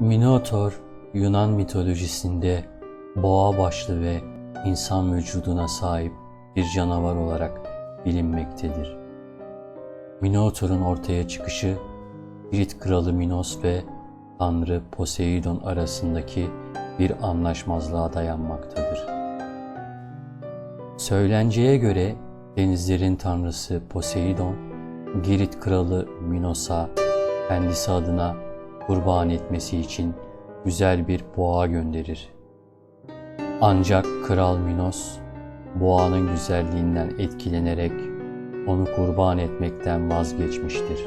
Minotaur, Yunan mitolojisinde boğa başlı ve insan vücuduna sahip bir canavar olarak bilinmektedir. Minotaur'un ortaya çıkışı, Girit kralı Minos ve tanrı Poseidon arasındaki bir anlaşmazlığa dayanmaktadır. Söylenceye göre denizlerin tanrısı Poseidon, Girit kralı Minos'a kendisi adına kurban etmesi için güzel bir boğa gönderir. Ancak Kral Minos, boğanın güzelliğinden etkilenerek onu kurban etmekten vazgeçmiştir.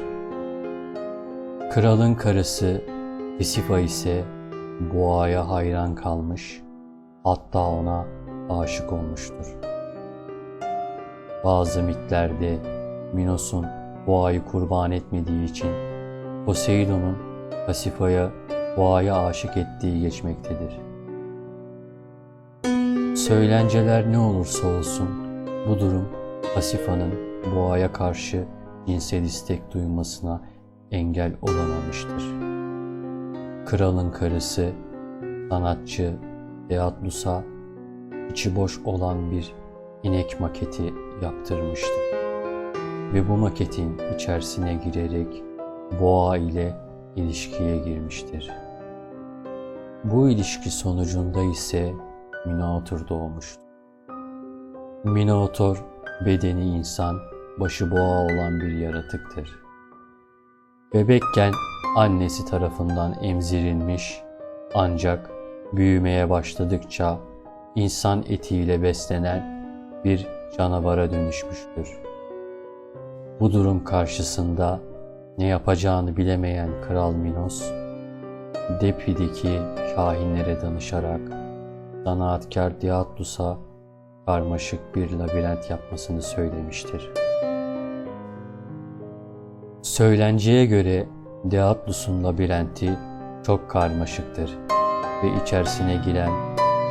Kralın karısı Tisifa ise boğaya hayran kalmış, hatta ona aşık olmuştur. Bazı mitlerde Minos'un boğayı kurban etmediği için Poseidon'un Pasifa'ya boğaya aşık ettiği geçmektedir. Söylenceler ne olursa olsun bu durum Pasifa'nın boğaya karşı cinsel istek duymasına engel olamamıştır. Kralın karısı, sanatçı Deatlus'a içi boş olan bir inek maketi yaptırmıştı. Ve bu maketin içerisine girerek boğa ile ilişkiye girmiştir. Bu ilişki sonucunda ise Minotaur doğmuştur. Minotaur bedeni insan, başı boğa olan bir yaratıktır. Bebekken annesi tarafından emzirilmiş ancak büyümeye başladıkça insan etiyle beslenen bir canavara dönüşmüştür. Bu durum karşısında ne yapacağını bilemeyen Kral Minos, Depi'deki kahinlere danışarak zanaatkar Diatlus'a karmaşık bir labirent yapmasını söylemiştir. Söylenceye göre Deatlus'un labirenti çok karmaşıktır ve içerisine giren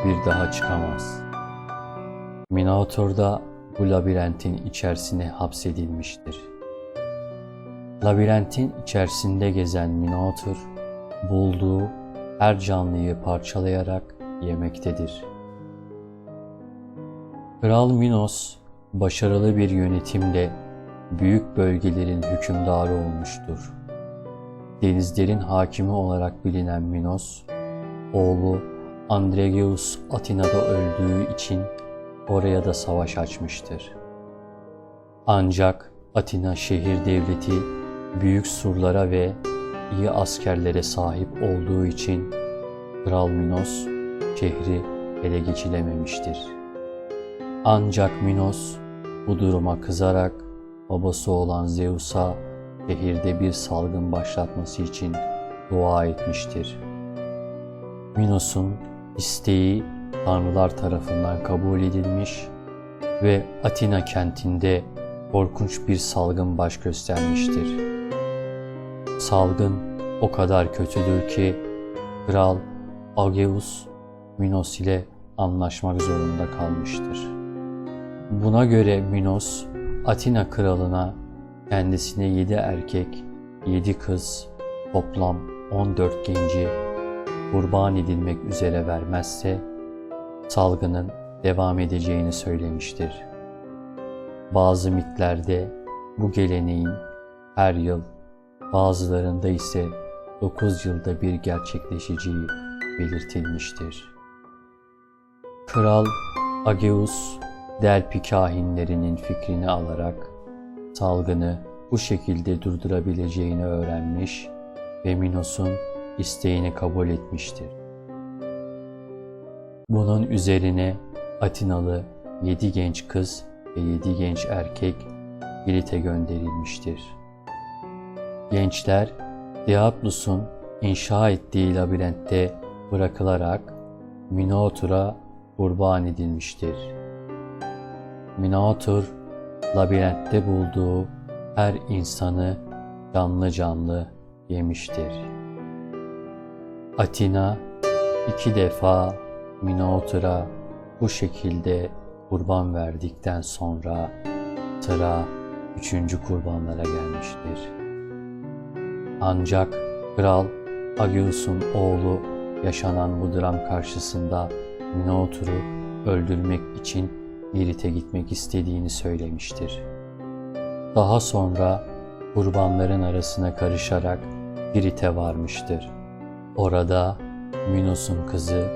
bir daha çıkamaz. Minotaur da bu labirentin içerisine hapsedilmiştir. Labirentin içerisinde gezen Minotaur, bulduğu her canlıyı parçalayarak yemektedir. Kral Minos, başarılı bir yönetimle büyük bölgelerin hükümdarı olmuştur. Denizlerin hakimi olarak bilinen Minos, oğlu Andregeus Atina'da öldüğü için oraya da savaş açmıştır. Ancak Atina şehir devleti büyük surlara ve iyi askerlere sahip olduğu için Kral Minos şehri ele geçirememiştir. Ancak Minos bu duruma kızarak babası olan Zeus'a şehirde bir salgın başlatması için dua etmiştir. Minos'un isteği tanrılar tarafından kabul edilmiş ve Atina kentinde korkunç bir salgın baş göstermiştir. Salgın o kadar kötüdür ki Kral Ageus Minos ile anlaşmak zorunda kalmıştır. Buna göre Minos Atina kralına kendisine yedi erkek, yedi kız, toplam 14 genci kurban edilmek üzere vermezse salgının devam edeceğini söylemiştir. Bazı mitlerde bu geleneğin her yıl, bazılarında ise 9 yılda bir gerçekleşeceği belirtilmiştir. Kral Ageus, Delpi kahinlerinin fikrini alarak salgını bu şekilde durdurabileceğini öğrenmiş ve Minos'un isteğini kabul etmiştir. Bunun üzerine Atinalı yedi genç kız ve yedi genç erkek Girit'e gönderilmiştir. Gençler Diablus'un inşa ettiği labirentte bırakılarak Minotaur'a kurban edilmiştir. Minotaur labirentte bulduğu her insanı canlı canlı yemiştir. Atina iki defa Minotaur'a bu şekilde kurban verdikten sonra sıra üçüncü kurbanlara gelmiştir. Ancak kral Agios'un oğlu yaşanan bu dram karşısında Minotaur'u öldürmek için Girit'e gitmek istediğini söylemiştir. Daha sonra kurbanların arasına karışarak Girit'e varmıştır. Orada Minos'un kızı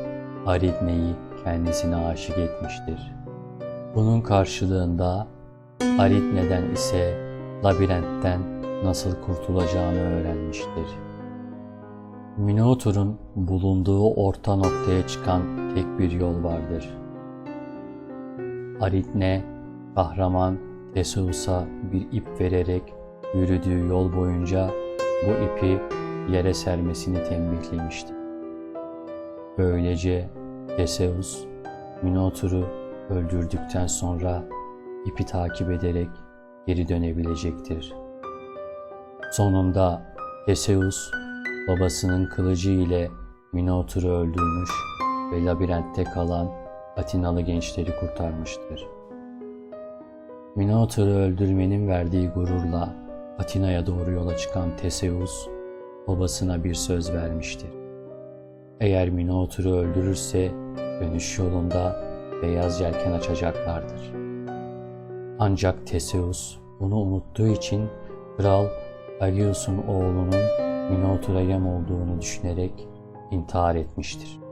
Aridne'yi kendisine aşık etmiştir. Bunun karşılığında Aridne'den ise labirentten nasıl kurtulacağını öğrenmiştir. Minotaur'un bulunduğu orta noktaya çıkan tek bir yol vardır. Aridne, kahraman Theseus'a bir ip vererek yürüdüğü yol boyunca bu ipi yere sermesini tembihlemişti. Böylece Theseus, Minotaur'u öldürdükten sonra ipi takip ederek geri dönebilecektir. Sonunda Theseus babasının kılıcı ile Minotaur'u öldürmüş ve labirentte kalan Atinalı gençleri kurtarmıştır. Minotaur'u öldürmenin verdiği gururla Atina'ya doğru yola çıkan Theseus babasına bir söz vermiştir. Eğer Minotaur'u öldürürse dönüş yolunda beyaz yelken açacaklardır. Ancak Theseus bunu unuttuğu için kral Agios'un oğlunun Minotaur'a yem olduğunu düşünerek intihar etmiştir.